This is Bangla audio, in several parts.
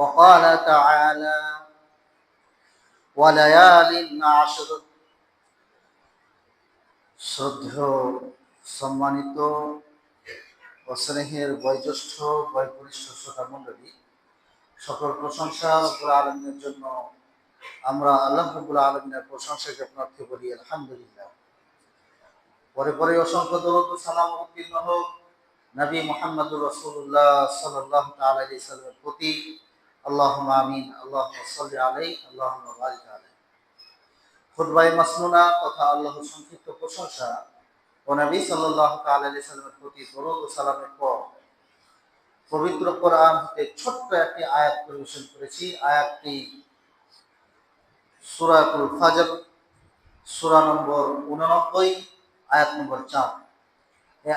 وقال تعالى وليال عشر শ্রদ্ধেয় সম্মানিত ও স্নেহের বয়োজ্যেষ্ঠ বয়পরিষ্ঠ শ্রোতা মণ্ডলী সকল প্রশংসা রব্বুল আলমিনের জন্য আমরা আল্লাহ রব্বুল আলমিনের প্রশংসা জ্ঞাপনার্থে বলি আলহামদুলিল্লাহ পরে পরে অসংখ্য দরদ ও সালাম উত্তীর্ণ হোক নবী মোহাম্মদুর রসুল্লাহ সাল্লাহ আলাই সাল্লামের প্রতি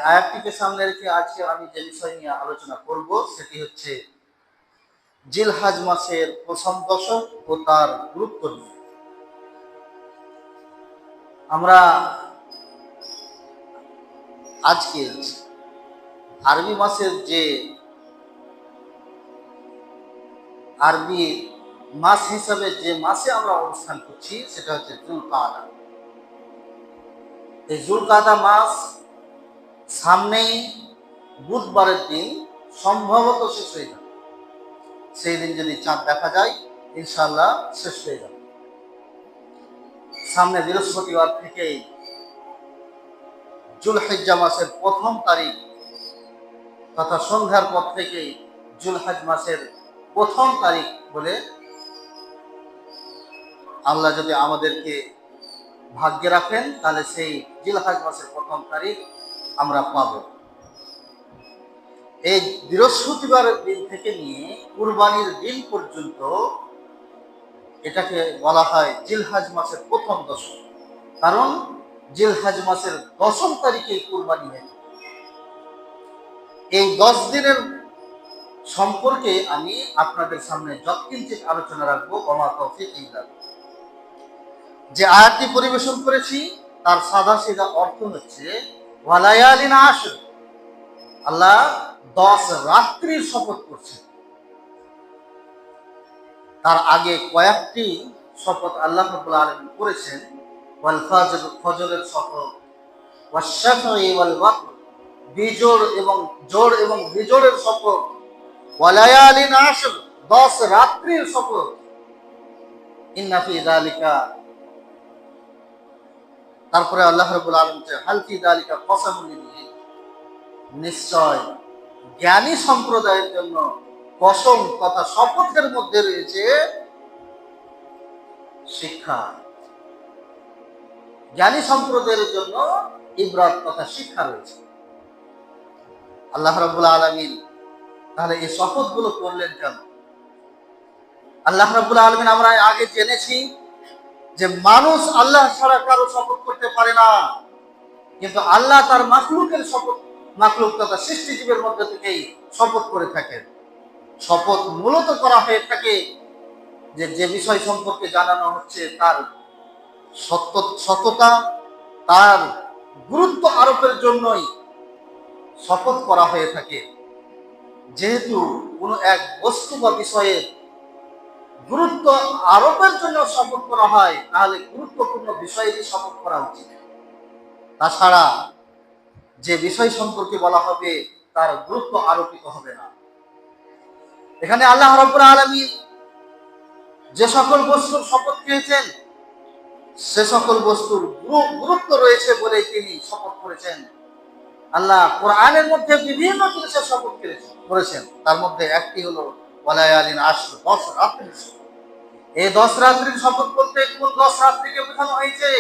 আয়াতটিকে সামনে রেখে আজকে আমি যে বিষয় নিয়ে আলোচনা করব সেটি হচ্ছে জিলহাজ মাসের প্রথম দশক ও তার গুরুত্ব নিয়ে। আমরা আজকে আরবি মাসের যে আরবি মাস হিসাবে যে মাসে আমরা অবস্থান করছি, সেটা হচ্ছে জুলকাদা। এই জুলকাদা মাস সামনেই বুধবারের দিন সম্ভবত শেষ হয়ে যাবে। সেই দিন যদি চাঁদ দেখা যায় ইনশাল্লাহ শেষ হয়ে যাবে। সামনে বৃহস্পতিবার থেকেই জুলহেজ্জা মাসের প্রথম তারিখ তথা সন্ধ্যার পর থেকেই জুলহাজ মাসের প্রথম তারিখ বলে আল্লাহ যদি আমাদেরকে ভাগ্যে রাখেন, তাহলে সেই জিলহাজ মাসের প্রথম তারিখ আমরা পাব। এই বৃহস্পতিবারের দিন থেকে নিয়ে কুরবানির দিন পর্যন্ত এটাকে বলা হয় জিলহাজ মাসের প্রথম দশম কারণ জিলহাজ মাসের দশম তারিখে কুরবানি হয় এই দশ দিনের সম্পর্কে আমি আপনাদের সামনে যৎকিঞ্চিত আলোচনা রাখব অমা তৌফিক ইল্লাহ যে আয়াতটি পরিবেশন করেছি, তার সাদা সিধা অর্থ হচ্ছে আল্লাহ দশ রাত্রির শপথ করছে। তার আগে কয়েকটি শপথ আল্লাহ রাব্বুল আলামিন করেছেন। ফজরের শপথ এবং এবং শপথ দশ রাত্রির শপথ। ইন্না ফি যালিকা, তারপরে আল্লাহ রাব্বুল আলামিন হালফি যালিকা কসামুল নিশ্চয় জ্ঞানী সম্প্রদায়ের জন্য কসম তথা শপথের মধ্যে রয়েছে শিক্ষা। জ্ঞানী সম্প্রদায়ের জন্য ইব্রাত তথা শিক্ষা রয়েছে। আল্লাহ রাবুল আলমিন তাহলে এই শপথগুলো করলেন কেন? আল্লাহ রাবুল আলমিন আমরা আগে জেনেছি যে মানুষ আল্লাহ ছাড়া কারও শপথ করতে পারে না। কিন্তু আল্লাহ তার মাকলুকের শপথ মাকলুক তথা সৃষ্টিজীবের মধ্যে থেকেই শপথ করে থাকেন। শপথ মূলত করা হয়ে থাকে যে যে বিষয় সম্পর্কে জানানো হচ্ছে তার সত্য সততা তার গুরুত্ব আরোপের জন্যই শপথ করা হয়ে থাকে। যেহেতু কোনো এক বস্তু বা বিষয়ের গুরুত্ব আরোপের জন্য শপথ করা হয়, তাহলে গুরুত্বপূর্ণ বিষয়েরই শপথ করা উচিত। তাছাড়া যে বিষয় সম্পর্কে বলা হবে, তার গুরুত্ব আরোপিত হবে না। এখানে আল্লাহ রব্বুল আলমী যে সকল বস্তুর শপথ খেয়েছেন সে সকল বস্তুর গুরুত্ব রয়েছে বলে তিনি শপথ করেছেন। আল্লাহ কোরআনের মধ্যে বিভিন্ন জিনিসের শপথ করেছেন। তার মধ্যে একটি হলো ওয়ালায়ালিন আশ্র, দশ রাত্রি এই দশ রাত্রির শপথ বলতে কোন দশ রাত্রিকে বোঝানো হয়েছে?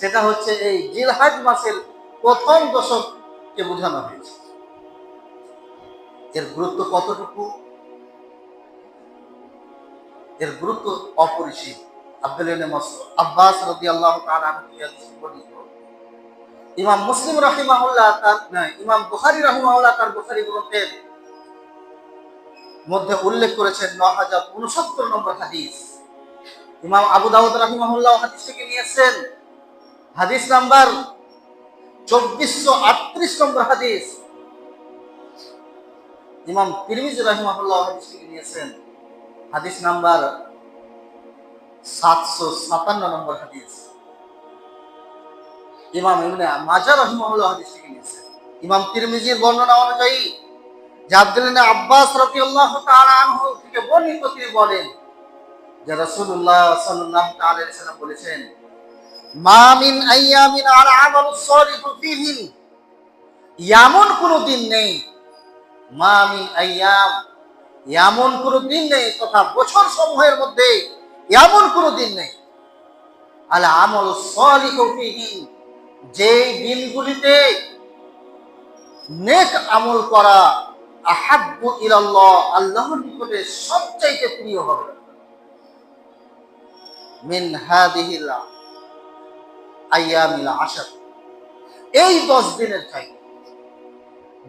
সেটা হচ্ছে এই জিলহাজ মাসের প্রথম দশককে বোঝানো হয়েছে। এর গুরুত্ব কতটুকু? এর গুরুত্ব অপরিসীম। আব্দুল আব্বাস আল্লাহ ইমাম মুসলিম রাহিমাহুল্লাহ তার ইমাম বুখারি তার বুখারি গ্রন্থের মধ্যে উল্লেখ করেছেন ন হাজার উনসত্তর নম্বর হাদিস। ইমাম আবু দাউদ রাহিমাহুল্লাহ হাদিস থেকে নিয়েছেন। হাদিস নাম্বার চব্বিশশো আটত্রিশ নম্বর হাদিস। ইমাম তিরমিজ রাহিমাহুল্লাহ হাদিস থেকে নিয়েছেন। হাদিস নাম্বার সাতশো সাতান্ন নম্বর হাদিস। ইমাম ইবনে মাজা রহিমাহুল্লাহ হাদিস থেকে নিয়েছে ইমাম তিরমিজির বর্ণনা অনুযায়ী যে আব্বাস রাদিয়াল্লাহু তাআলা আনহু থেকে বর্ণিত তিনি বলেন যে রাসূলুল্লাহ সাল্লাল্লাহু তাআলা বলেছেন এমন কোনো দিন নেই। মা মিন আইয়াম এমন কোনো দিন নেই তথা বছর সমূহের মধ্যে এমন কোনো দিন নেই। আমল দিনগুলিতে নেক আমল করা আহাব্বু ইলাল্লাহ, আল্লাহর নিকটে সবচাইতে প্রিয় হবে। মিন হাদিহিল আইয়ামিল আশার। এই দশ দিনের চাইতে,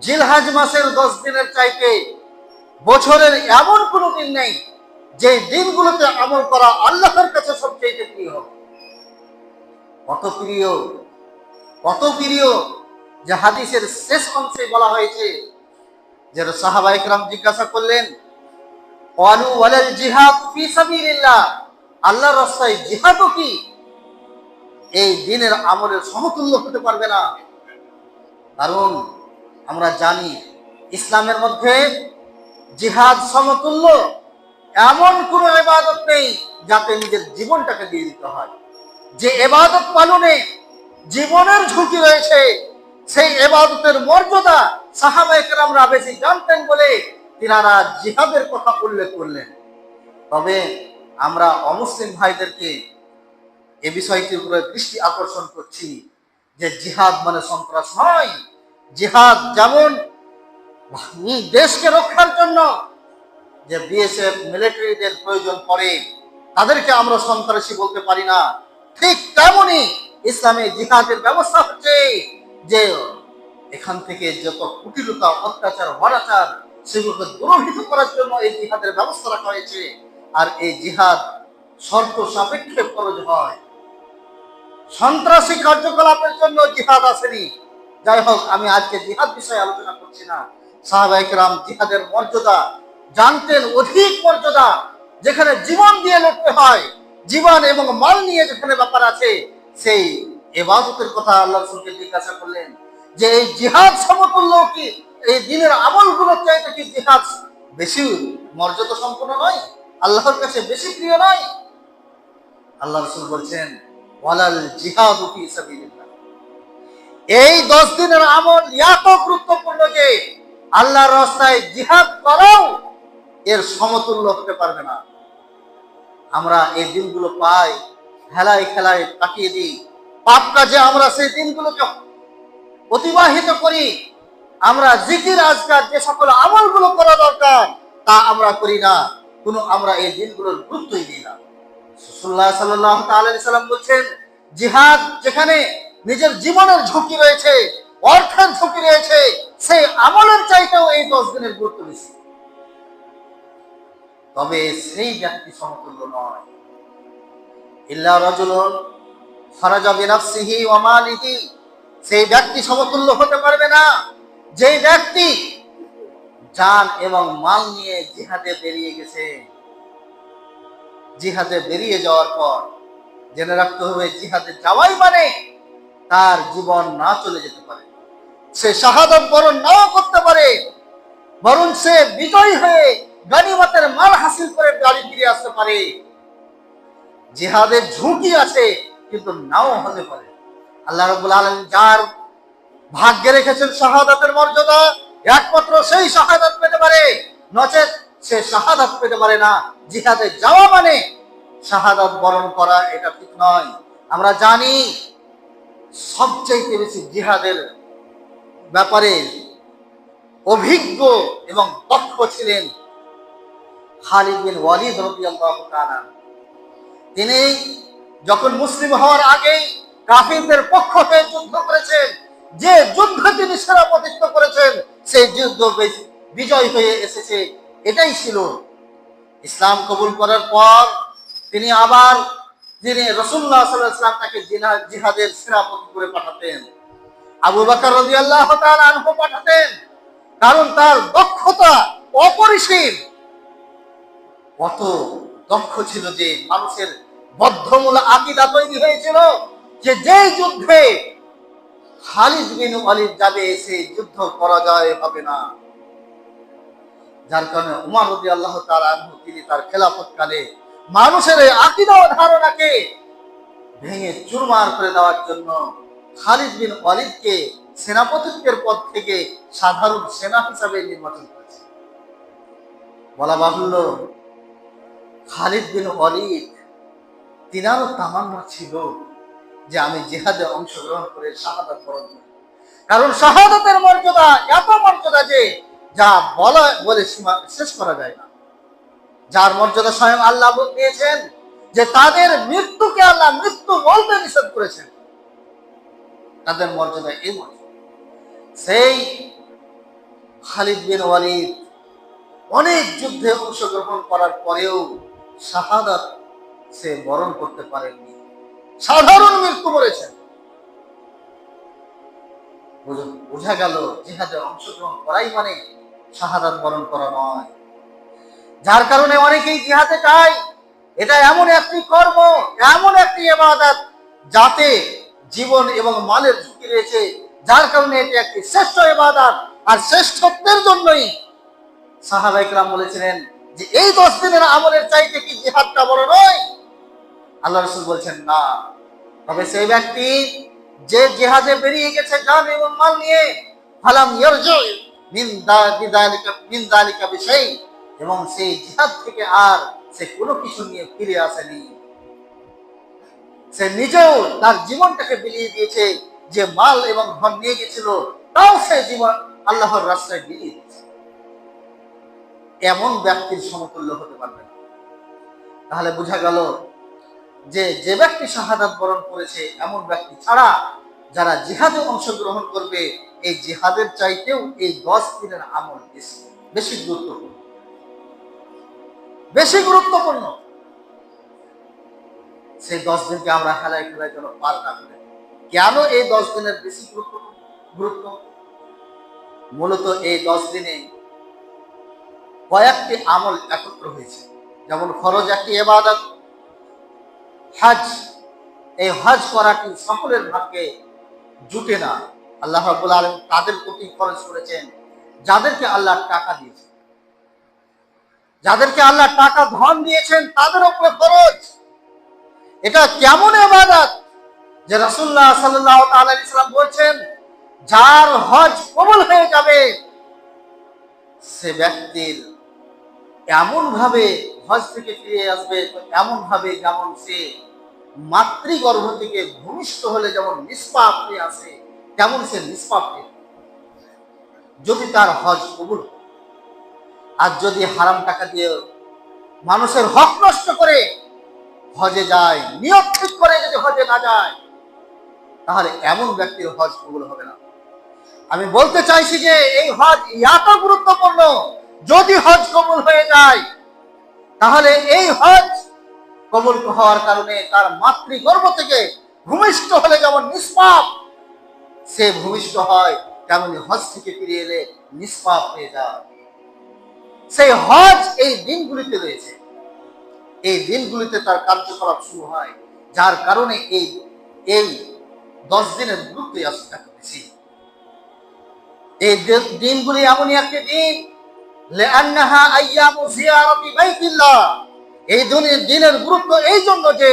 জিলহাজ মাসের দশ দিনের চাইতে বছরের এমন কোনো দিন নেই যে দিনগুলোতে আমল করা আল্লাহর কাছে সবচেয়ে প্রিয়। কত প্রিয় কত প্রিয় যে হাদিসের শেষ অংশে বলা হয়েছে যে সাহাবা ইকরাম জিজ্ঞাসা করলেন ওয়ালু ওয়ালাল জিহাদ আল্লাহর রাস্তায় জিহাদও কি? এই দিনের আমলের সমতুল্য হতে পারবে না। কারণ আমরা জানি, ইসলামের মধ্যে জিহাদ সমতুল্য, এমন কোন এবাদত নেই যাতে নিজের জীবনটাকে দিয়ে দিতে হয়। যে এবাদত পালনে জীবনের ঝুঁকি রয়েছে, সেই এবাদতের মর্যাদা সাহাবাহিকরামরা বেশি জানতেন বলে তিনারা জিহাদের কথা উল্লেখ করলেন। তবে আমরা অমুসলিম ভাইদেরকে এ বিষয়টির উপরে দৃষ্টি আকর্ষণ করছি যে জিহাদ মানে সন্ত্রাস নয়। জিহাদ যেমন দেশকে রক্ষার জন্য যে বিএসএফ মিলিটারিদের প্রয়োজন পড়ে, তাদেরকে আমরা সন্ত্রাসী বলতে পারি না। ঠিক তেমনি ইসলামে জিহাদের ব্যবস্থা হচ্ছে যে এখান থেকে যত কুটিলতা, অত্যাচার, অনাচার, সেগুলোকে দূরভূত করার জন্য এই জিহাদের ব্যবস্থা রাখা হয়েছে। আর এই জিহাদ শর্ত সাপেক্ষে খরচ হয়। সন্ত্রাসী কার্যকলাপের জন্য জিহাদ আসেনি। যাই হোক, আমি আজকে জিহাদ বিষয়ে আলোচনা করছি না। সাহাবাহিকরাম জিহাদের মর্যাদা জানতেন, অধিক মর্যাদা। যেখানে জীবন দিয়ে লড়তে হয়, জীবন এবং মাল নিয়ে যেখানে ব্যাপার আছে, সেই এবাদতের কথা আল্লাহ রসুলকে জিজ্ঞাসা করলেন যে, এই জিহাদ সমতুল্য কি? এই দিনের আমলগুলোর চাইতে কি জিহাদ বেশি মর্যাদা সম্পন্ন নয়? আল্লাহর কাছে বেশি প্রিয় নয়? আল্লাহ রসুল বলছেন এই দশ দিনের আমল এত গুরুত্বপূর্ণ যে আল্লাহর জিহাদ করাও এর সমতুল্য হতে পারবে না। আমরা এই দিনগুলো পাই, খেলায় খেলায় দিই। পাপ কাজে আমরা সেই দিনগুলোকে অতিবাহিত করি। আমরা জিকির, আজকার যে সকল আমলগুলো করা দরকার, তা আমরা করি না। কোনো আমরা এই দিনগুলোর গুরুত্বই দিই না। জিহাদ যেখানে নিজের জীবনের ঝুঁকি রয়েছে, অর্থের ঝুঁকি রয়েছে, সেই আমলের চাইতেও এই দশ দিনের গুরুত্ব বেশি। তবে সেই ব্যক্তি সমতুল্য নয়। সেই ব্যক্তি সমতুল্য হতে পারবে না। যেই ব্যক্তি জান এবং মাল নিয়ে জিহাদে বেরিয়ে গেছে জিহাদে বেরিয়ে যাওয়ার পর জেনে রাখতে হবে, জিহাদে যাওয়াই মানে তার জীবন না চলে যেতে পারে। সে শাহাদত বরণ নাও করতে পারে, বরং সে বিজয়ী হয়ে গানিমতের মাল হাসিল করে বাড়ি ফিরে আসতে পারে। জিহাদের ঝুঁকি আছে, কিন্তু নাও হতে পারে। আল্লাহ রবুল আলম যার ভাগ্যে রেখেছেন শাহাদাতের মর্যাদা, একমাত্র সেই শাহাদাত পেতে পারে। নচেত সে শাহাদাত পেতে পারে না। জিহাদে যাওয়া মানে শাহাদাত বরণ করা, এটা ঠিক নয়। আমরা জানি সবচাইতে বেশি জিহাদের ব্যাপারে অভিজ্ঞ এবং দক্ষ ছিলেন তিনি যখন মুসলিম হওয়ার আগেই কাফিরদের পক্ষ হয়ে যুদ্ধ করেছেন, যে যুদ্ধ তিনি সেরা সেনাপতিত্ব করেছেন, সেই যুদ্ধ বিজয় হয়ে এসেছে। এটাই ছিল। ইসলাম কবুল করার পর তিনি আবার যিনি রসুল্লাহ সাল্লাম তাকে জিহাদের সেনাপতি করে পাঠাতেন। আবু বাকর রবি আল্লাহ পাঠাতেন। কারণ তার দক্ষতা অপরিসীম। কত দক্ষ ছিল যে মানুষের বদ্ধমূল আকিদা তৈরি হয়েছিল যে যেই যুদ্ধে খালিদ বিন ওয়ালিদ যাবে সেই যুদ্ধ পরাজয় হবে না। যার কারণে উমার রবি আল্লাহ তার তিনি তার খেলাফত কালে মানুষের এই আকিদা ধারণাকে ভেঙে চুরমার করে দেওয়ার জন্য খালিদ বিন ওয়ালিদকে সেনাপতিত্বের পদ থেকে সাধারণ সেনা হিসাবে নির্বাচন করেছে। বলা বাহুল্য, খালিদ বিন ওয়ালিদ তিনারও তামান্না ছিল যে আমি জেহাদে অংশগ্রহণ করে শাহাদাত বরণ করি কারণ শাহাদাতের মর্যাদা, এত মর্যাদা যে যা বলা বলে সীমা শেষ করা যায় না। যার মর্যাদা স্বয়ং আল্লাহ দিয়েছেন, যে তাদের মৃত্যুকে আল্লাহ মৃত্যু বলতে নিষেধ করেছেন। তাদের মর্যাদা এই সেই খালিদ বিন ওয়ালিদ অনেক যুদ্ধে অংশগ্রহণ করার পরেও শাহাদাত সে বরণ করতে পারেননি। সাধারণ মৃত্যু মরেছেন বুঝ- গেল জিহাদে অংশগ্রহণ করাই মানে শাহাদাত বরণ করা নয়। যার কারণে অনেকেই জিহাদে চায় এটা এমন একটি কর্ম, এমন একটি এবাদত যাতে জীবন এবং মালের ঝুঁকি রয়েছে। যার কারণে এটি একটি শ্রেষ্ঠ এবাদত আর শ্রেষ্ঠত্বের জন্যই সাহাবা ইকরাম বলেছিলেন যে, এই দশ দিনের আমলের চাইতে কি জিহাদটা বড় নয়? আল্লাহ রসুল বলছেন, না। তবে সেই ব্যক্তি যে জিহাদে বেরিয়ে গেছে জান এবং মাল নিয়ে, ফালাম ইয়ারজু এবং সেই জিহাদ থেকে আর সে কোনো কিছু নিয়ে ফিরে আসেনি। সে নিজেও তার জীবনটাকে বিলিয়ে দিয়েছে, যে মাল এবং ধন নিয়ে গেছিল, তাও সে জীবন আল্লাহর রাস্তায় বিলিয়ে দিয়েছে। এমন ব্যক্তির সমতুল্য হতে পারবে তাহলে বোঝা গেল যে যে ব্যক্তি শাহাদাত বরণ করেছে, এমন ব্যক্তি ছাড়া যারা জিহাদে অংশগ্রহণ করবে এই জিহাদের চাইতেও এই দশ দিনের আমল বেশি বেশি গুরুত্বপূর্ণ। বেশি গুরুত্বপূর্ণ। সেই দশ দিনকে আমরা খেলায় খেলায় যেন পার না করে কেন এই দশ দিনের বেশি গুরুত্ব গুরুত্ব? মূলত এই দশ দিনে কয়েকটি আমল একত্র হয়েছে। যেমন খরচ একটি এবাদত হজ। এই হজ করাটি সকলের ভাগ্যে জুটে না। আল্লাহ রাব্বুল আলম তাদের প্রতি খরচ করেছেন, যাদেরকে আল্লাহ টাকা দিয়েছেন। যাদেরকে আল্লাহ টাকা, ধন দিয়েছেন, তাদের উপরে খরচ। এটা কেমন এবাদত যে তাআলা সাল্লাম বলছেন, যার হজ কবুল হয়ে যাবে, সে ব্যক্তির এমন ভাবে হজ থেকে ফিরে আসবে এমন ভাবে যেমন সে মাতৃগর্ভ থেকে ভূমিষ্ঠ হলে যেমন নিষ্পাপ হয়ে আসে তেমন সে নিষ্পাপ যদি তার হজ কবুল আর যদি হারাম টাকা দিয়ে মানুষের হক নষ্ট করে হজে যায় নিয়োগ ঠিক করে যদি হজে না যায়, তাহলে এমন ব্যক্তির হজ কবুল হবে না। আমি বলতে চাইছি যে এই হজ এত গুরুত্বপূর্ণ, যদি হজ কবুল হয়ে যায়, তাহলে এই হজ কবুল হওয়ার কারণে তার মাতৃগর্ভ থেকে ভূমিষ্ঠ হলে যেমন নিষ্পাপ সে ভূমিষ্ঠ হয়, তেমনি হজ থেকে ফিরে এলে নিষ্পাপ হয়ে যায়। সেই হজ এই দিনগুলিতে রয়েছে। এই দিনগুলিতে তার কার্যকলাপ শুরু হয়, যার কারণে এই এই দশ দিনের গুরুত্ব এত বেশি। এই দিনগুলি এমনই একটি দিন এই দিনের গুরুত্ব এই জন্য যে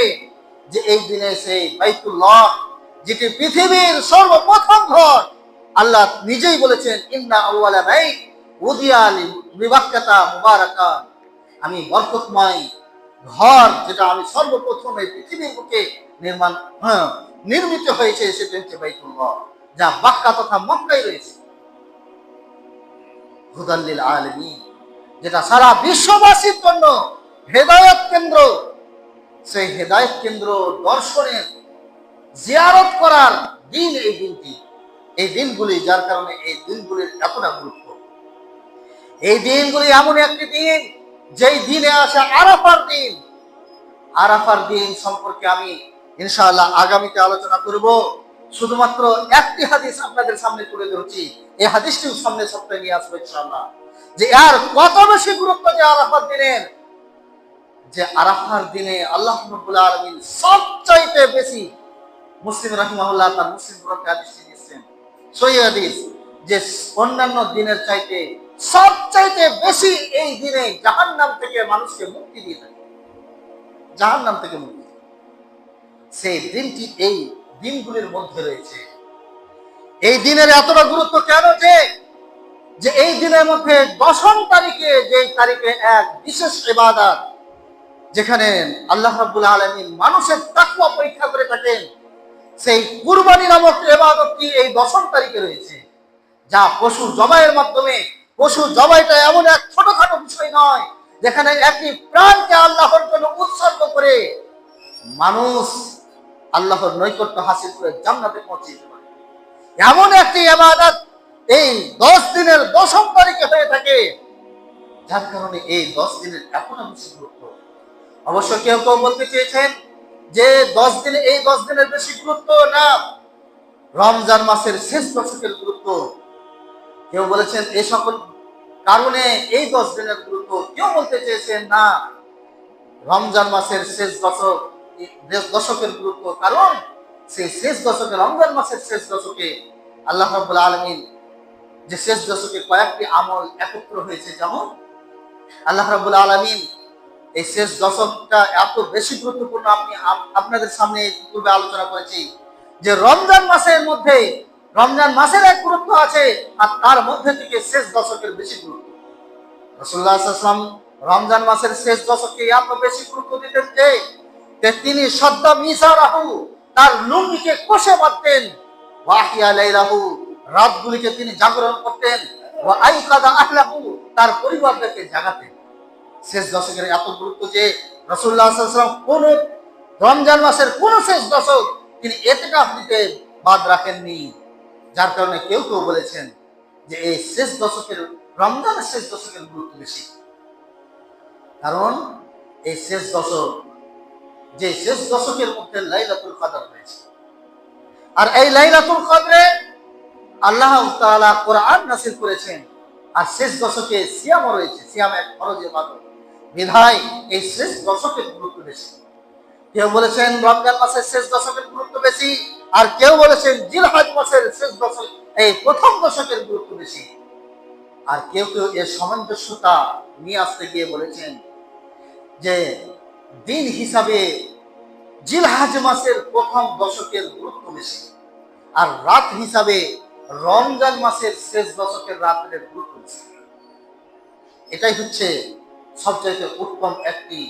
এই দিনে সেই বাইতুল্লাহ যেটি পৃথিবীর সর্বপ্রথম ঘর আল্লাহ নিজেই বলেছেন ইন্না আউয়ালা বাইত উদিয়া লিবাক্কাতা মুবারাকা। আমি বরকতময় ঘর যেটা আমি সর্বপ্রথম এই পৃথিবীর বুকে নির্মাণ হ্যাঁ, নির্মিত হয়েছে সেটা হচ্ছে বাইতুল্লাহ যা বাক্কা তথা মক্কায় রয়েছে। হুদাল্লিল আলমী যেটা সারা বিশ্ববাসীর জন্য হেদায়ত কেন্দ্র। সেই হেদায়ত কেন্দ্র দর্শনের জিয়ারত করার দিন এই দিনটি। এই দিনগুলি যার কারণে এই দিনগুলির এতটা গুরুত্ব। এই দিনগুলি এমন একটি দিন, যেই দিনে আসে আরাফার দিন। আরাফার দিন সম্পর্কে আমি ইনশাআল্লাহ আগামীতে আলোচনা করব। শুধুমাত্র একটি হাদিস আপনাদের সামনে তুলে ধরছি। এই হাদিসটিও সামনে সপ্তাহে নিয়ে আসব ইনশাআল্লাহ। যে আর কত বেশি গুরুত্ব যে আরাফার দিনের? যে আরাফার দিনে আল্লাহ রব্বুল আলমিন সবচাইতে বেশি মুসলিম রাহিমাহুল্লাহ তার মুসলিম গ্রন্থে হাদিসটি দিচ্ছেন সহি হাদিস যে অন্যান্য দিনের চাইতে সবচাইতে বেশি এই দিনে জাহান্নাম থেকে মানুষকে মুক্তি দিয়ে থাকে। জাহান্নাম থেকে মুক্তি সেই দিনটি এই দিনগুলির মধ্যে রয়েছে। এই দিনের এতটা গুরুত্ব কেন যে যে এই দিনের মধ্যে দশম তারিখে যে তারিখে এক বিশেষ ইবাদত, যেখানে আল্লাহ রাব্বুল আলামিন মানুষের তাকওয়া পরীক্ষা করে থাকেন সেই কুরবানি নামক ইবাদতটি এই দশম তারিখে রয়েছে? যা পশু জবাইয়ের মাধ্যমে, পশু জবাইটা এমন এক ছোটখাটো বিষয় নয়, যেখানে একটি প্রাণকে আল্লাহর জন্য উৎসর্গ করে মানুষ আল্লাহর নৈকট্য হাসিল করে জান্নাতে পৌঁছে যেতে পারে। এমন একটি ইবাদত এই দশ দিনের দশম তারিখে হয়ে থাকে, যার কারণে এই দশ দিনের এখনও বেশি গুরুত্ব। অবশ্য কেউ কেউ বলতে চেয়েছেন যে দশ দিনে, এই দশ দিনের বেশি গুরুত্ব না, রমজান মাসের শেষ দশকের গুরুত্ব। কেউ বলেছেন এই সকল কারণে এই দশ দিনের গুরুত্ব। কেউ বলতে চেয়েছেন না, রমজান মাসের শেষ দশক দশকের গুরুত্ব। কারণ সেই শেষ দশকে, রমজান মাসের শেষ দশকে আল্লাহ রাব্বুল আলমিন যে শেষ দশকে কয়েকটি আমল একত্র হয়েছে। যেমন আল্লাহ রাব্বুল আলমিন এই শেষ দশকটা এত বেশি গুরুত্বপূর্ণ আপনি আপনাদের সামনে পূর্বে আলোচনা করেছি যে রমজান মাসের মধ্যে, রমজান মাসের এক গুরুত্ব আছে আর তার মধ্যে থেকে শেষ দশকের বেশি গুরুত্ব। রসুল্লাহাম রমজান মাসের শেষ দশকে এত বেশি গুরুত্ব দিতেন যে তিনি সদ্দা মিসা রাহু, তার লুঙ্গিকে কষে মারতেন। ওয়াহিয়া লাইলাহু, রাতগুলিকে তিনি জাগরণ করতেন। ও আইকাদা আহলাহু, তার পরিবারদেরকে জাগাতেন। শেষ দশকের এত গুরুত্ব যে রসুল্লাহাম কোন রমজান মাসের কোন শেষ দশক তিনি এতেকাফ দিতে বাদ রাখেননি। যার কারণে কেউ কেউ বলেছেন যে এই শেষ দশকের, রমজানের শেষ দশকের গুরুত্ব বেশি। কারণ এই শেষ দশক, যে শেষ দশকের মধ্যে লাইলাতুল কাদর রয়েছে। আর এই লাইলাতুল কদরে আল্লাহ তাআলা কোরআন নাসিল করেছেন। আর শেষ দশকে সিয়ামও রয়েছে, সিয়াম এক ফরজে বাদক বিধায় এই শেষ দশকের গুরুত্ব বেশি। কেউ বলেছেন রমজান মাসের শেষ দশকের গুরুত্ব বেশি, আর কেউ বলেছেন জিলহাজ মাসের শেষ দশক এই প্রথম দশকের গুরুত্ব বেশি। আর কেউ কেউ এর সামঞ্জস্যতা নিয়ে আসতে গিয়ে বলেছেন যে দিন হিসাবে জিলহাজ মাসের প্রথম দশকের গুরুত্ব বেশি, আর রাত হিসাবে রমজান মাসের শেষ দশকের রাতের গুরুত্ব বেশি। এটাই হচ্ছে সবচাইতে উত্তম একটি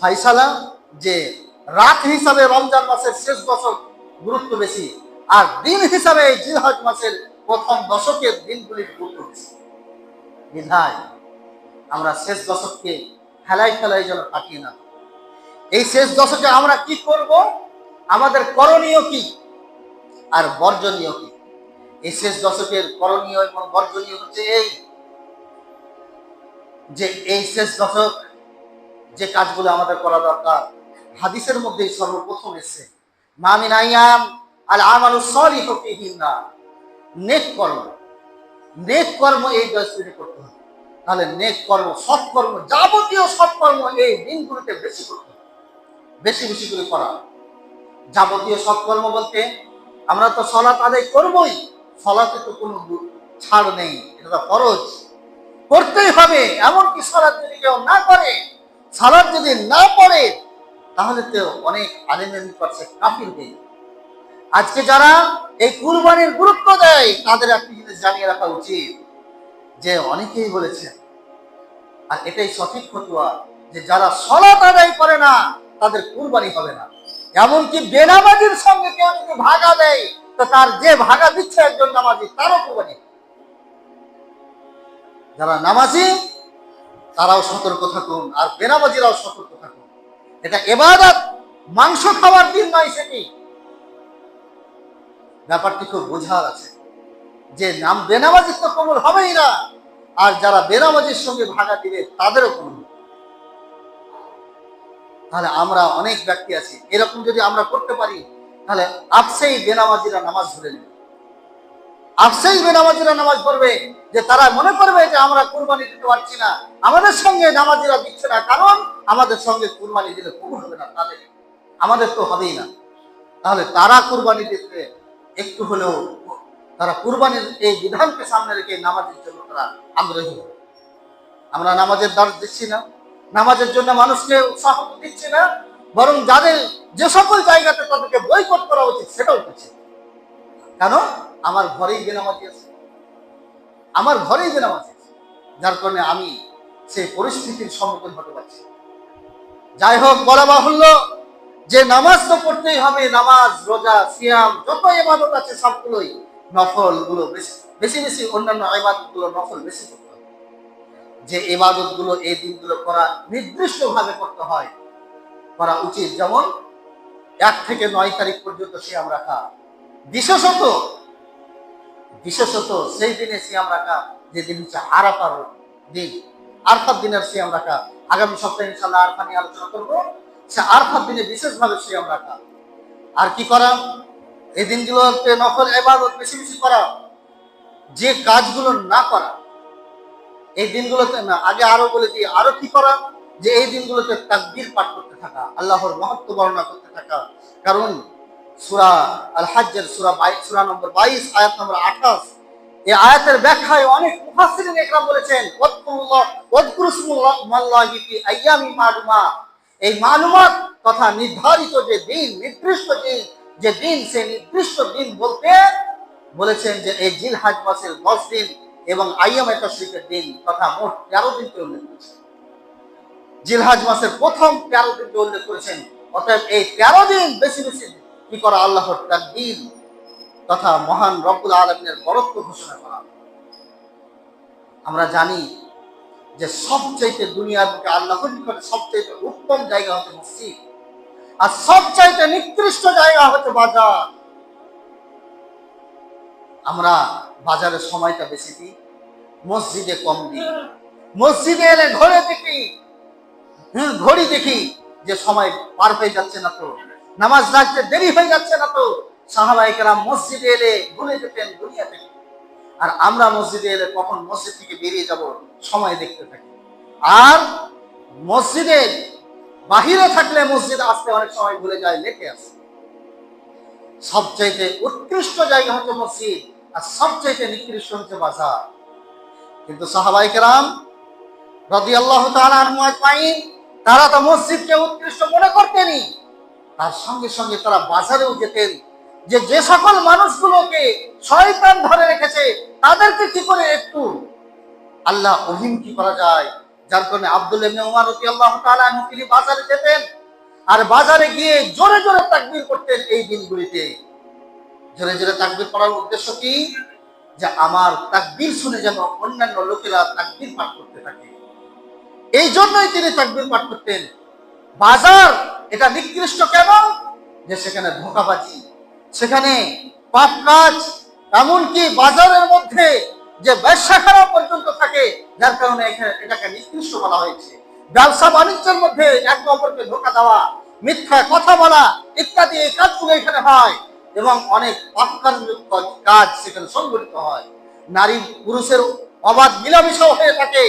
ফাইসালা যে রাত হিসাবে রমজান মাসের শেষ দশক গুরুত্ব বেশি, আর দিন হিসাবে এই জিলহজ মাসের প্রথম দশকের দিনগুলির গুরুত্ব বেশি। বিধায় আমরা শেষ দশককে খেলাই খেলাই যেন কাটিয়ে না এই শেষ দশকে আমরা কি করব? আমাদের করণীয় কি? আর বর্জনীয় কি? এই শেষ দশকের করণীয় এবং বর্জনীয় হচ্ছে এই যে এই শেষ দশক যে কাজগুলো আমাদের করা দরকার, হাদিসের মধ্যেই সর্বপ্রথম এসছে মামিন আইয়াম আল আমালু সলিহু ফিহিন্না। নেক কর্ম নেক কর্ম এই দশ দিনে করতে হবে। তাহলে নেক কর্ম সৎকর্ম যাবতীয় সৎকর্ম এই দিনগুলোতে বেশি করতে বেশি বেশি করে করা। যাবতীয় সৎকর্ম বলতে আমরা তো সলাৎ আদায় করবই, সলাতে তো কোনো ছাড় নেই, এটা তো ফরজ। করতেই হবে, এমনকি সালাদ যদি কেউ না করে, সালাদ যদি না পড়ে, তাহলে তো অনেক আলিমের নিকটে কাফির হয়ে আজকে যারা এই কুরবানির গুরুত্ব দেয়, তাদের একটি জিনিস জানিয়ে রাখা উচিত, যে অনেকেই বলেছেন, আর এটাই সঠিক ফতুয়া, যে যারা সলাত আদায় করে না, তাদের কুরবানি হবে না এমনকি বেনামাজির সঙ্গে কেউ যদি ভাগা দেয়, তো তার যে ভাগা দিচ্ছে একজন নামাজি, তারও কুরবানি। যারা নামাজি, তারাও সতর্ক থাকুন, আর বেনামাজিরাও সতর্ক থাকুন। এটা এবাদত, মাংস খাওয়ার দিন নয় সেটি। ব্যাপারটি খুব বোঝার আছে। যে নাম বেনামাজির তো কবুল হবেই না, আর যারা বেনামাজির সঙ্গে ভাগা দিবে, তাদেরও কবুল তাহলে আমরা অনেক ব্যক্তি আছি। এরকম যদি আমরা করতে পারি, তাহলে আপসেই বেনামাজিরা নামাজ ধরে নেবে। আফসাই বেনামাজিরা নামাজ পড়বে, যে তারা মনে করবে যে আমরা কুরবানি দিতে পারছি না, আমাদের সঙ্গে নামাজিরা দিচ্ছে না, কারণ আমাদের সঙ্গে কুরবানি দিলে কবুল হবে না, তাদের আমাদের তো হবেই না। তাহলে তারা কুরবানি দিতে একটু হলেও তারা কুরবানির এই বিধানকে সামনে রেখে নামাজের জন্য তারা আগ্রহী। আমরা নামাজের দর দিচ্ছি না, নামাজের জন্য মানুষকে উৎসাহ দিচ্ছি না, বরং যাদের যে সকল জায়গাতে তাদেরকে বয়কট করা উচিত সেটাও করছে কেন? আমার ঘরেই বেনামাজি আছে। আমার ঘরেই বেনামাজি আছে। যার কারণে আমি সেই পরিস্থিতির সম্মুখীন হতে পারছি। যাই হোক, বলা বাহুল্য যে নামাজ তো পড়তেই হবে, নামাজ, রোজা, সিয়াম, যত ইবাদত আছে সবগুলোই নফলগুলো বেশি বেশি, অন্যান্য ইবাদতগুলো নফল বেশি করতে হবে। যে ইবাদতগুলো এই দিনগুলো করা নির্দিষ্ট ভাবে করতে হয়, করা উচিত। যেমন এক থেকে নয় তারিখ পর্যন্ত সিয়াম রাখা বিশেষত বিশেষত সেই দিনে সিয়াম রাখা যে দিন হচ্ছে আরাফার দিন, আরফার দিনের সিয়াম রাখা আগামী সপ্তাহে ইনশাল্লাহ আরফা নিয়ে আলোচনা করব। সে আরফার দিনে বিশেষভাবে সিয়াম রাখা আর কি করা? এই দিনগুলোতে নফল এবাদত বেশি বেশি করা। যে কাজগুলো না করা, এই দিনগুলোতে না, আগে আরও বলে দিই, আরও কি করা? যে এই দিনগুলোতে তাকবির পাঠ করতে থাকা, আল্লাহর মহত্ব বর্ণনা করতে থাকা। কারণ সুরা আল হাজ্জের সুরা বাইশ, সুরা নম্বর বাইশ, আয়াত নম্বর আঠাশ। এই আয়াতের ব্যাখ্যায় অনেক মুফাসসিরিন একরাম বলেছেন আইয়ামি মালুমা। এই মালুমাত তথা নির্ধারিত যে দিন, নির্দিষ্ট দিন, যে দিন সে নির্দিষ্ট দিন বলতে বলেছেন যে এই মাসের দশ দিন এবং আইয়াম তশরিকের দিন তথা মোট তেরো দিনকে উল্লেখ করেছেন। জিলহাজ মাসের প্রথম তেরো দিনকে উল্লেখ করেছেন। অতএব এই তেরো দিন বেশি বেশি কি করা আল্লাহর তাকদিন তথা মহান রব্বুল আলমিনের বরত্ব ঘোষণা করা। আমরা জানি যে সবচাইতে দুনিয়ার বুকে আল্লাহর নিকটে সবচাইতে উত্তম জায়গা হচ্ছে মসজিদ। আর সবচাইতে নিকৃষ্ট জায়গা হচ্ছে বাজার। আমরা বাজারে সময়টা বেশি দিই, মসজিদে কম দিই। মসজিদে এলে ঘরে দেখি হ্যাঁ ঘড়ি দেখি যে সময় পার হয়ে যাচ্ছে না তো। নামাজ রাখতে দেরি হয়ে যাচ্ছে না তো? সাহাবাহিকেরাম মসজিদে এলে ঘুরে যেতেন দুনিয়া থেকে আর আমরা মসজিদে এলে কখন মসজিদ থেকে বেরিয়ে যাব, সময় দেখতে থাকি। আর মসজিদে বাহিরে থাকলে মসজিদে আসতে অনেক সময় ভুলে যায়, লেটে আসে। সবচাইতে উৎকৃষ্ট জায়গা হচ্ছে মসজিদ, আর সবচাইতে নিকৃষ্ট হচ্ছে বাজার। কিন্তু সাহাবাই কেরাম রদি আল্লাহ তারা তো মসজিদকে উৎকৃষ্ট মনে করতেনি তার সঙ্গে সঙ্গে তারা বাজারেও যেতেন যে যে সকল মানুষগুলোকে শয়তান ধরে রেখেছে, তাদেরকে কি করে একটু আল্লাহ অহিম কি করা যায়? যার কারণে আব্দুল আনহু তিনি বাজারে যেতেন আর বাজারে গিয়ে জোরে জোরে তাকবির করতেন এই দিনগুলিতে। জোরে জোরে তাকবির করার উদ্দেশ্য কি? যে আমার তাকবির শুনে যেন অন্যান্য লোকেরা তাকবীর পাঠ করতে থাকে। এই জন্যই তিনি তাকবির পাঠ করতেন। বাজার, এটা নিকৃষ্ট কেন যে সেখানে ধোকাবাজি, সেখানে পাপ কাজ, এমনকি বাজারের মধ্যে যে ব্যবসা খারাপ পর্যন্ত থাকে, যার কারণে এটাকে নিকৃষ্ট বলা হয়েছে। ব্যবসা বাণিজ্যের মধ্যে একে অপরকে ধোকা দেওয়া, মিথ্যা কথা বলা ইত্যাদি এই কাজগুলো এখানে হয় এবং অনেক পাপকারযুক্ত কাজ সেখানে সংঘটিত হয়। নারী পুরুষের অবাধ মিলামিশাও হয়ে থাকে,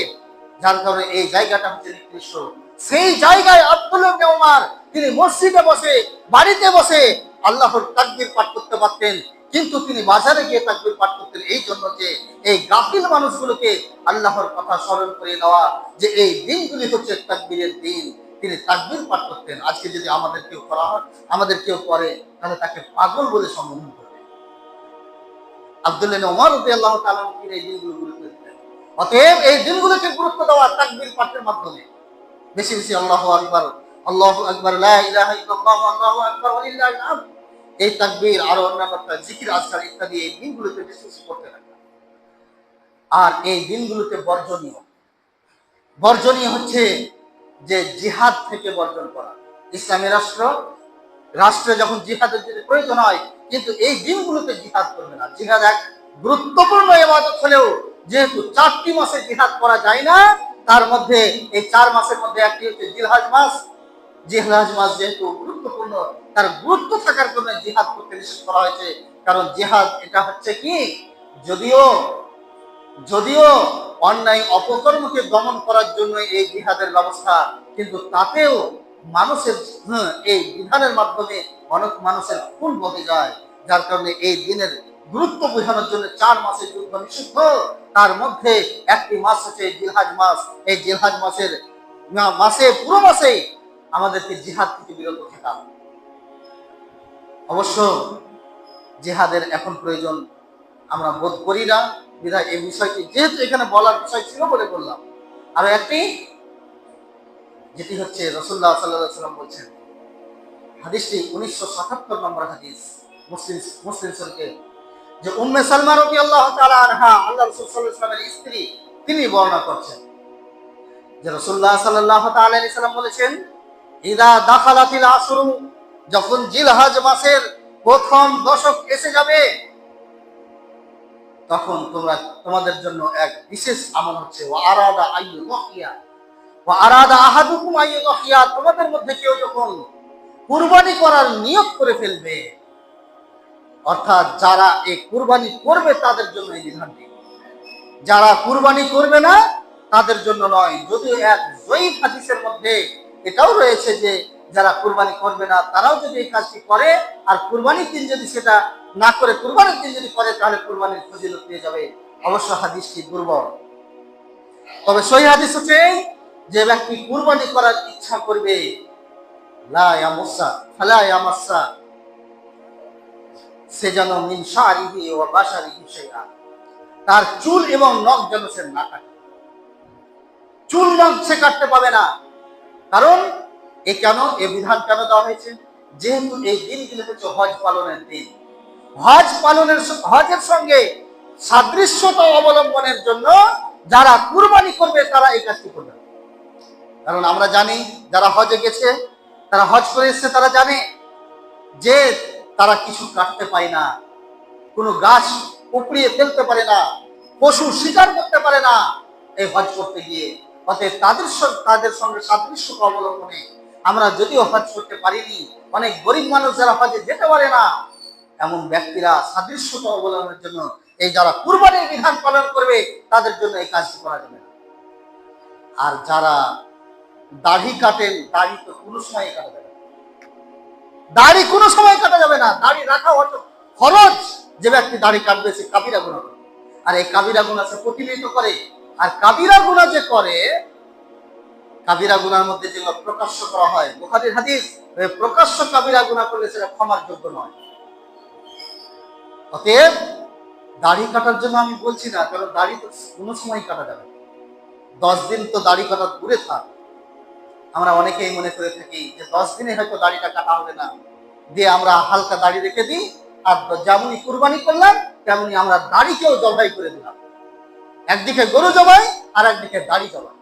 যার কারণে এই জায়গাটা হচ্ছে নিকৃষ্ট। সেই জায়গায় আব্দুল ইবনে ওমর তিনি মসজিদে বসে, বাড়িতে বসে আল্লাহর তাকবীর পাঠ করতে পারতেন। কিন্তু তিনি বাজারে গিয়ে তাকবীর পাঠ করতেন এই জন্য যে এই গাফিল মানুষগুলোকে আল্লাহর কথা স্মরণ করে দেওয়া যে এই দিনগুলি হচ্ছে তাকবীরের দিন, তিনি তাকবীর পাঠ করতেন। আজকে যদি আমাদের কেউ করা হয়, আমাদের কেউ করে, তাহলে তাকে পাগল বলে সম্বোধন করবে আব্দুল্লাহ ওমর রাদিয়াল্লাহু তাআলা তিনি এই দিনগুলো গুরুত্ব দিতেন। অতএব এই দিনগুলোকে গুরুত্ব দেওয়া তাকবির পাঠের মাধ্যমে। বেশি বেশি আল্লাহ আকবার আল্লাহ আকবার এই তাকবীর আর অন্যান্য জিকির আজকার ইত্যাদি এই দিনগুলোতে বেশি বেশি করতে থাকা আর এই দিনগুলোতে বর্জনীয়। বর্জনীয় হচ্ছে যে জিহাদ থেকে বর্জন করা। ইসলামী রাষ্ট্র, রাষ্ট্রে যখন জিহাদের যদি প্রয়োজন হয়, কিন্তু এই দিনগুলোতে জিহাদ করবে না। জিহাদ এক গুরুত্বপূর্ণ এবাদত হলেও যেহেতু চারটি মাসে জিহাদ করা যায় না তার মধ্যে এই চার মাসের মধ্যে একটি হচ্ছে জিলহাজ মাস। জিহলাজ মাস যেহেতু গুরুত্বপূর্ণ তার গুরুত্ব থাকার কারণে জিহাদ করতে নিষেধ করা হয়েছে। কারণ জিহাদ এটা হচ্ছে কি? যদিও যদিও অন্যায় অপকর্মকে দমন করার জন্য এই জিহাদের ব্যবস্থা কিন্তু তাতেও মানুষের হ্যাঁ, এই বিধানের মাধ্যমে অনেক মানুষের খুন বহে যায়। যার কারণে এই দিনের গুরুত্ব বোঝানোর জন্য চার মাসের যুদ্ধ নিষিদ্ধ। তার মধ্যে একটি মাস হচ্ছে জিহাজ মাস। এই জিহাজ মাসের মাসে, পুরো মাসে আমাদেরকে জিহাদ থেকে বিরত থাকা। অবশ্য জেহাদের এখন প্রয়োজন আমরা বোধ করি না। বিধায় এই বিষয়টি যেহেতু এখানে বলার বিষয় ছিল বলে বললাম। আরও একটি, যেটি হচ্ছে রসুল্লাহ সাল্লাহ সাল্লাম বলছেন, হাদিসটি উনিশশো সাতাত্তর নম্বর হাদিস, মুসলিম মুসলিম শরীফে যে উম্মে সালমা রবি আল্লাহ তাআলা আনহা, আল্লাহ রাসূল ওয়াসাল্লামের স্ত্রী, তিনি বর্ণনা করছেন। যে রাসূলুল্লাহ সাল্লাল্লাহু তাআলা আলাইহি সাল্লাম বলেছেন, ইদা দাখালাতিল আসরু, যখন জিলহাজ মাসের প্রথম দশক এসে যাবে, তখন তোমরা তোমাদের জন্য এক বিশেষ আমল হচ্ছে, ওয়া আরাদা আইয়ু দহিয়া, ওয়া আরাদা আহাদুকুম আইয়ু দহিয়া। তোমাদের মধ্যে কেউ যখন কুরবানি করার নিয়োগ করে ফেলবে অর্থাৎ যারা এই কুরবানি করবে তাদের জন্য এই বিধানটি। যারা কুরবানি করবে না, তাদের জন্য নয়। যদিও এক জয়ীফ হাদিসের মধ্যে এটাও রয়েছে যে, যারা কুরবানি করবে না, তারাও যদি এই কাজটি করে, আর কুরবানির দিন যদি সেটা না করে, কুরবানির দিন যদি করে, তাহলে কুরবানির ফজিলত পেয়ে যাবে। অবশ্য হাদিসটি দুর্বল। তবে সহি হাদিস হচ্ছে যে, ব্যক্তি কুরবানি করার ইচ্ছা করবে, লা ইয়ামুসা ফালা ইয়ামাসা সে যেন মিন শারিহি ও বাসারিহি শাইআ। তার চুল এবং নখ যেন সে না কাটে। চুল, নখ সে কাটতে পাবে না। কারণ এ কেন, এ বিধান কেন দেওয়া হয়েছে? যেহেতু এই দিনগুলো হচ্ছে হজ পালনের দিন। হজ পালনের হজের সঙ্গে সাদৃশ্যতা অবলম্বনের জন্য যারা কুরবানি করবে, তারা এই কাজটি করবে। কারণ আমরা জানি, যারা হজে গেছে, তারা হজ করে এসছে, তারা জানে যে তারা কিছু কাটতে পায় না। কোনো গাছ উপড়িয়ে ফেলতে পারে না, পশু শিকার করতে পারে না। এই হজ করতে গিয়ে অতএব তাদের তাদের সঙ্গে সাদৃশ্য অবলম্বনে আমরা যদিও হজ করতে পারিনি, অনেক গরিব মানুষ যারা হজে যেতে পারে না, এমন ব্যক্তিরা সাদৃশ্যতা অবলম্বনের জন্য এই যারা কুরবানির বিধান পালন করবে, তাদের জন্য এই কাজটি করা যাবে না। আর যারা দাড়ি কাটেন, দাড়ি তো কোনো সময় কাটা যাবে দাড়ি কোনো সময় কাটা যাবে না, দাড়ি রাখা অত খরচ যে ব্যক্তি দাড়ি কাটবে সে কাবিরা গুণা আর এই কাবিরা গুণা সে প্রতিনিধিত করে। আর কাবিরা গুণা যে করে, কাবিরা গুনার মধ্যে যেগুলো প্রকাশ্য করা হয়, বুখারীর হাদিস প্রকাশ্য কাবিরা গুণা করলে সেটা ক্ষমার যোগ্য নয়। অতএব দাড়ি কাটার জন্য আমি বলছি না, কারণ দাড়ি তো কোনো সময় কাটা যাবে। দশ দিন তো দাড়ি কাটা দূরে থাক। আমরা অনেকেই মনে করে থাকি যে দশ দিনে হয়তো দাড়িটা কাটা হবে না। দিয়ে আমরা হালকা দাড়ি রেখে দিই, আর যেমনই কুরবানি করলাম তেমনি আমরা দাড়িকেও জবাই করে দিলাম। একদিকে গরু জবাই, আর একদিকে দাড়ি জবাই।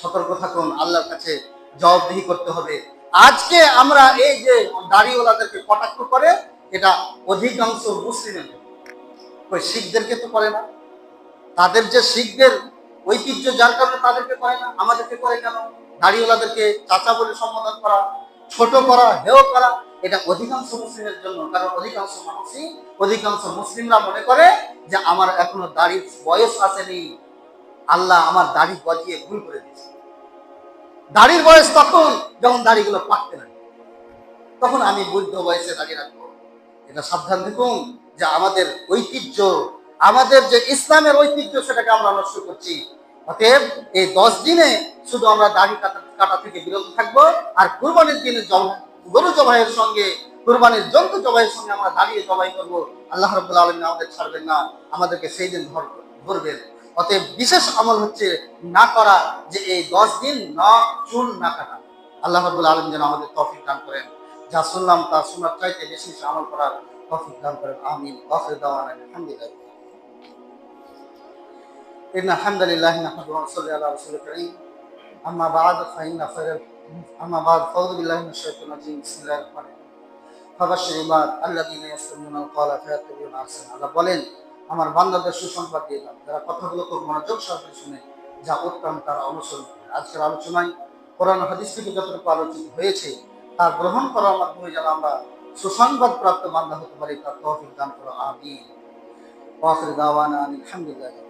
সতর্ক থাকুন, আল্লাহর কাছে জবাবদিহি করতে হবে। আজকে আমরা এই যে দাড়িওয়ালাদেরকে কটাক্ষ করে, এটা অধিকাংশ মুসলিমের ওই শিখদেরকে তো করে না। তাদের যে শিখদের ঐতিহ্য, যার কারণে তাদেরকে করে না, আমাদেরকে করে কেন? দাড়িওয়ালাদেরকে চাচা বলে সম্বোধন করা, ছোট করা, হেয় করা, এটা অধিকাংশ মুসলিমের জন্য, কারণ অধিকাংশ মানুষই, অধিকাংশ মুসলিমরা মনে করে যে আমার এখনও দাড়ির বয়স আসেনি। আল্লাহ আমার দাড়ি গজিয়ে ভুল করে দিয়েছে। দাড়ির বয়স তখন যখন দাড়িগুলো পাকতে লাগে তখন আমি বৈধ বয়সে দাঁড়িয়ে রাখব। এটা সাবধান দেখুন যে আমাদের ঐতিহ্য, আমাদের যে ইসলামের ঐতিহ্য, সেটাকে আমরা নষ্ট করছি। অতএব এই দশ দিনে শুধু আমরা দাড়ি কাটা কাটা থেকে বিরত থাকব আর কুরবানির দিনে গরু জবাইয়ের সঙ্গে, কুরবানির জন্তু জবাইয়ের সঙ্গে আমরা দাঁড়িয়ে জবাই করব। আল্লাহ রব্বুল আলমী আমাদের ছাড়বেন না, আমাদেরকে সেই দিন ধর ধরবেন। অতএব বিশেষ আমল হচ্ছে না করা, যে এই দশ দিন না চুল না কাটা। আল্লাহ রব্বুল আলম যেন আমাদের তফিক দান করেন। যা শুনলাম তা শোনার চাইতে বেশি আমল করার তফিক দান করেন। আমিন। আখির দাওয়ানা আলহামদুলিল্লাহ। إن الحمد لله نحمده ونصلي على رسول الكريم أما بعد فإن خير أما بعد فأعوذ بالله من الشيطان الرجيم بسم الله الرحمن الرحيم فبشر عباد الذين يستمعون القول فيتبعون أحسنه আল্লাহ বলেন আমার বান্দাদের সুসংবাদ দিয়ে দাও যারা কথাগুলো খুব মনোযোগ সহকারে শুনে যা উত্তম তারা অনুসরণ করে আজকের আলোচনায় কোরআন হাদিস থেকে যতটুকু আলোচিত হয়েছে তা গ্রহণ করার মাধ্যমে যেন আমরা সুসংবাদ প্রাপ্ত বান্দা হতে পারি তার তহফিক দান করো আমিন ওয়াখির দাওয়ানা আলহামদুলিল্লাহ